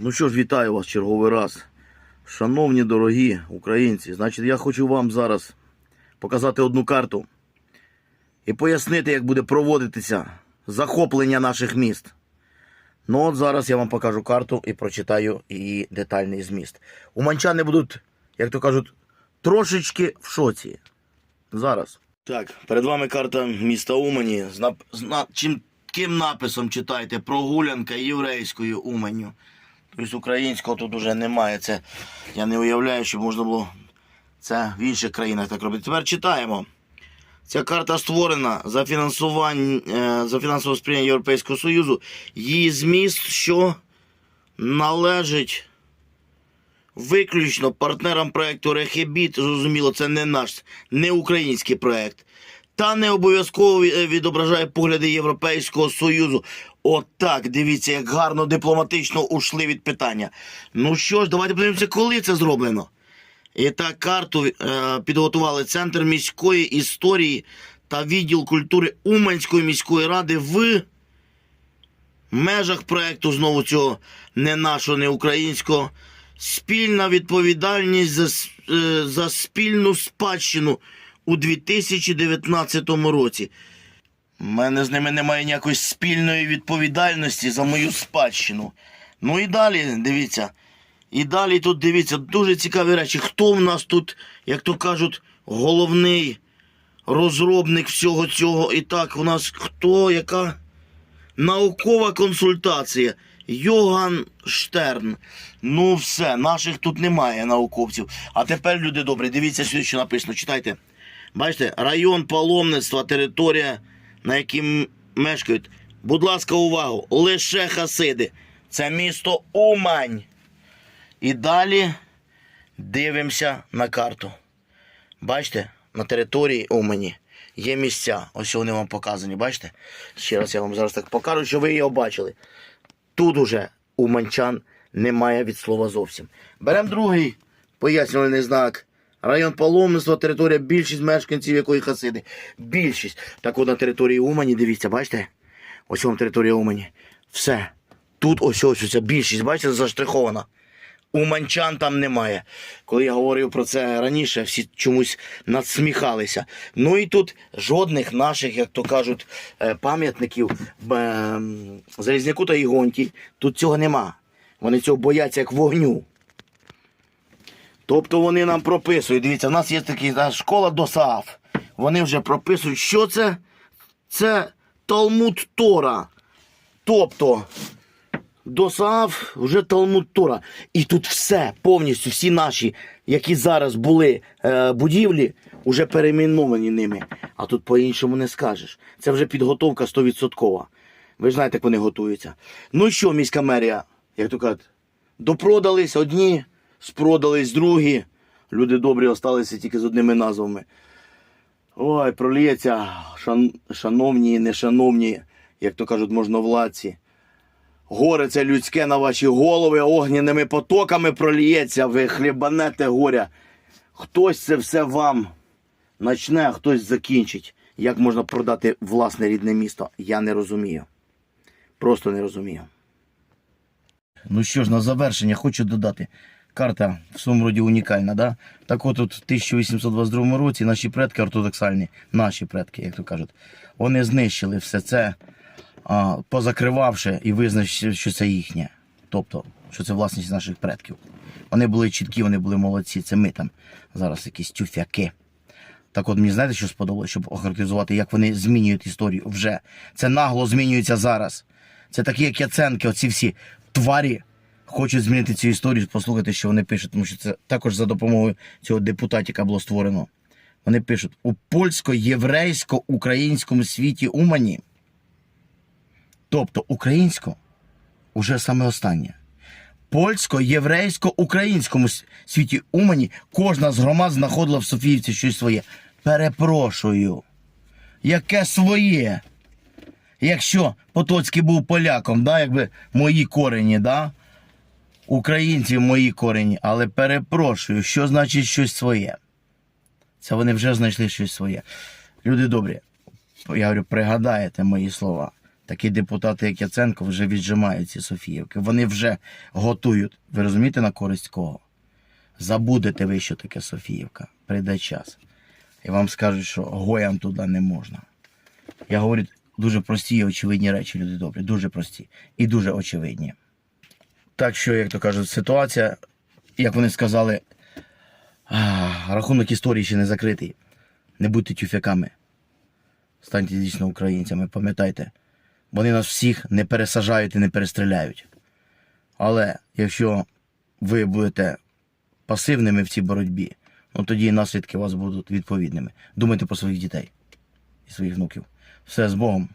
Ну що ж, вітаю вас черговий раз. Шановні дорогі українці, значить, я хочу вам зараз показати одну карту і пояснити, як буде проводитися захоплення наших міст. Ну от зараз я вам покажу карту і прочитаю її детальний зміст. Уманчани будуть, як то кажуть, трошечки в шоці. Зараз. Так, перед вами карта міста Умані з, нап... з на... чітким написом читайте прогулянка єврейською Уманню. Тобто українського тут уже немає. Це я не уявляю, що можна було це в інших країнах так робити. Тепер читаємо. Ця карта створена за фінансування е, за фінансове сприяння Європейського Союзу. Її зміст, що належить виключно партнерам проекту Рехебіт. Зрозуміло, це не наш, не український проект. Та не обов'язково е, відображає погляди Європейського Союзу. Отак, дивіться, як гарно дипломатично ушли від питання. Ну що ж, давайте подивимося, коли це зроблено. І так, карту е, підготували Центр міської історії та відділ культури Уманської міської ради в межах проекту знову цього не нашого, не українського. Спільна відповідальність за, е, за спільну спадщину у 2019 році. У мене з ними немає ніякої спільної відповідальності за мою спадщину. Ну і далі, дивіться. І далі тут дивіться, дуже цікаві речі. Хто в нас тут, як то кажуть, головний розробник всього цього? І так, у нас хто, яка наукова консультація? Йоган Штерн. Ну, все, наших тут немає науковців. А тепер, люди добрі, дивіться сюди, що написано. Читайте. Бачите, район паломництва, територія, на якій мешкають. Будь ласка, увагу! Лише хасиди. Це місто Умань. І далі дивимося на карту. Бачите, на території Умані є місця. Ось вони вам показані. Бачите? Ще раз я вам зараз так покажу, щоб ви його бачили. Тут уже уманчан немає від слова зовсім. Беремо другий пояснювальний знак. Район паломництва, територія, більшість мешканців якої хасиди. Більшість. Так от на території Умані, дивіться, бачите? Ось вам територія Умані. Все. Тут ось ось ось більшість, бачите, заштрихована. Уманчан там немає. Коли я говорив про це раніше, всі чомусь надсміхалися. Ну і тут жодних наших, як то кажуть, е, пам'ятників ем, Залізняку та Ігонті. Тут цього нема. Вони цього бояться як вогню. Тобто вони нам прописують. Дивіться, в нас є така та, школа ДОСААФ. Вони вже прописують, що це? Це Талмуд Тора. Тобто Досаав вже Талмуд Тора. І тут все, повністю, всі наші, які зараз були е, будівлі, вже перейменовані ними. А тут по-іншому не скажеш. Це вже підготовка 100%. Ви ж знаєте, як вони готуються. Ну що, міська мерія, як то кажуть, допродались одні, спродались другі. Люди добрі осталися тільки з одними назвами. Ой, проліється, шан, шановні і нешановні, як то кажуть, можновладці. Горе це людське на ваші голови огняними потоками проліється, ви хлібанете горя. Хтось це все вам начне, а хтось закінчить. Як можна продати власне рідне місто? Я не розумію. Просто не розумію. Ну що ж, на завершення хочу додати. Карта в своєму роді унікальна, да? Так от, от в 1822 році наші предки ортодоксальні, наші предки, як то кажуть, вони знищили все це а, позакривавши і визначивши, що це їхнє. Тобто, що це власність наших предків. Вони були чіткі, вони були молодці. Це ми там зараз якісь тюфяки. Так от мені знаєте, що сподобалося, щоб охарактеризувати, як вони змінюють історію вже. Це нагло змінюється зараз. Це такі, як Яценки, оці всі тварі хочуть змінити цю історію, послухати, що вони пишуть, тому що це також за допомогою цього депутатіка було створено. Вони пишуть у польсько-єврейсько-українському світі Умані Тобто українсько уже саме останнє. Польсько-єврейсько-українському світі Умані кожна з громад знаходила в Софіївці щось своє. Перепрошую. Яке своє? Якщо Потоцький був поляком, да, якби мої корені, да? Українці мої корені, але перепрошую, що значить щось своє? Це вони вже знайшли щось своє. Люди добрі, я говорю, пригадаєте мої слова. Такі депутати, як Яценко, вже віджимають ці Софіївки. Вони вже готують. Ви розумієте, на користь кого? Забудете ви, що таке Софіївка. Прийде час. І вам скажуть, що гоям туди не можна. Я говорю дуже прості і очевидні речі, люди добрі. Дуже прості і дуже очевидні. Так що, як то кажуть, ситуація, як вони сказали, рахунок історії ще не закритий. Не будьте тюфяками. Станьте дійсно українцями, пам'ятайте. Вони нас всіх не пересажають і не перестріляють. Але якщо ви будете пасивними в цій боротьбі, ну тоді наслідки у вас будуть відповідними. Думайте про своїх дітей і своїх внуків. Все з Богом.